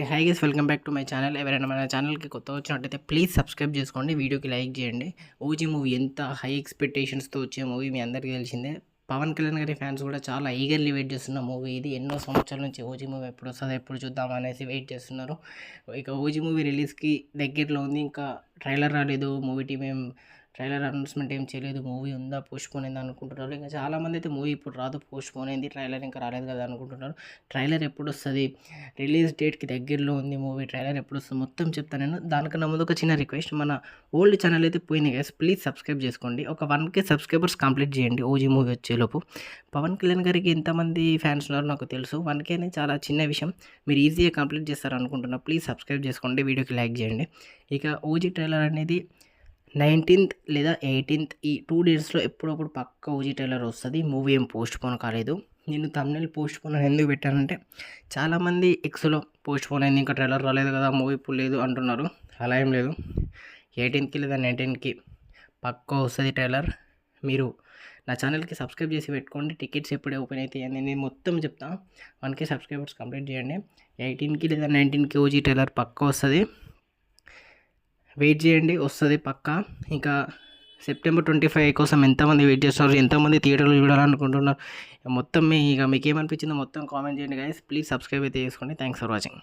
Hey hi guys welcome back to my channel ఎవరైనా మన ఛానల్కి కొత్త వచ్చినట్టయితే ప్లీజ్ సబ్స్క్రైబ్ చేసుకోండి వీడియోకి లైక్ చేయండి. ఓజీ మూవీ ఎంత హై ఎక్స్పెక్టేషన్స్తో వచ్చే మూవీ మీ అందరికీ తెలిసిందే. పవన్ కళ్యాణ్ గారి ఫ్యాన్స్ కూడా చాలా ఈగర్లీ వెయిట్ చేస్తున్న మూవీ ఇది. ఎన్నో సంవత్సరాల నుంచి ఓజీ మూవీ ఎప్పుడు వస్తుందో ఎప్పుడు చూద్దాం అనేసి వెయిట్ చేస్తున్నారు. ఇక ఓజీ మూవీ రిలీజ్కి దగ్గరలో ఉంది. ఇంకా ట్రైలర్ రాలేదు మూవీ టీం ఏం ట్రైలర్ అనౌన్స్మెంట్ ఏం చేయలేదు మూవీ ఉందా పోస్ట్ అయింది అనుకుంటున్నారు. ఇంకా చాలామంది అయితే మూవీ ఇప్పుడు రాదు పోస్ట్ అయింది ట్రైలర్ ఇంకా రాలేదు కదా అనుకుంటున్నారు. ట్రైలర్ ఎప్పుడు వస్తుంది రిలీజ్ డేట్కి దగ్గరలో ఉంది మూవీ ట్రైలర్ ఎప్పుడు వస్తుంది మొత్తం చెప్తాను నేను. దానికన్నా ముందు ఒక చిన్న రిక్వెస్ట్ మన ఓల్డ్ ఛానల్ అయితే పోయింది గైస్ ప్లీజ్ సబ్స్క్రైబ్ చేసుకోండి. ఒక వన్ కే సబ్స్క్రైబర్స్ కంప్లీట్ చేయండి ఓజీ మూవీ వచ్చేలోపు. పవన్ కళ్యాణ్ గారికి ఎంతమంది ఫ్యాన్స్ ఉన్నారో నాకు తెలుసు. వన్ కే అనేది చాలా చిన్న విషయం. మీరు ఈజీగా కంప్లీట్ చేస్తారు అనుకుంటున్నా ప్లీజ్ సబ్స్క్రైబ్ చేసుకోండి వీడియోకి లైక్ చేయండి. ఇక ఓజీ ట్రైలర్ అనేది నైన్టీన్త్ లేదా ఎయిటీన్త్ ఈ టూ డేస్లో ఎప్పుడప్పుడు పక్క ఓజీ ట్రైలర్ వస్తుంది. మూవీ ఏం పోస్ట్ పోన్ కాలేదు. నేను తమిళ పోస్ట్ పోన్ అని ఎందుకు పెట్టానంటే చాలామంది ఎక్స్లో పోస్ట్ పోన్ అయింది ఇంకా ట్రైలర్ రాలేదు కదా మూవీ ఇప్పుడు లేదు అంటున్నారు. అలా ఏం లేదు. ఎయిటీన్త్కి లేదా నైన్టీన్త్కి పక్క వస్తుంది ట్రైలర్. మీరు నా ఛానల్కి సబ్స్క్రైబ్ చేసి పెట్టుకోండి. టికెట్స్ ఎప్పుడే ఓపెన్ అవుతాయి అని నేను మొత్తం చెప్తాను వన్కే సబ్స్క్రైబర్స్ కంప్లీట్ చేయండి. ఎయిటీన్కి లేదా నైన్టీన్కి ఓజీ ట్రైలర్ పక్క వస్తుంది. వెయిట్ చేయండి వస్తుంది పక్కా. ఇంకా సెప్టెంబర్ ట్వంటీ ఫైవ్ కోసం ఎంతమంది వెయిట్ చేస్తున్నారు ఎంతమంది థియేటర్లు చూడాలనుకుంటున్నారు మొత్తం మీ ఇక మీకు ఏమనిపించిందో మొత్తం కామెంట్ చేయండి గైస్ ప్లీజ్ సబ్స్క్రైబ్ అయితే చేసుకోండి. Thanks for watching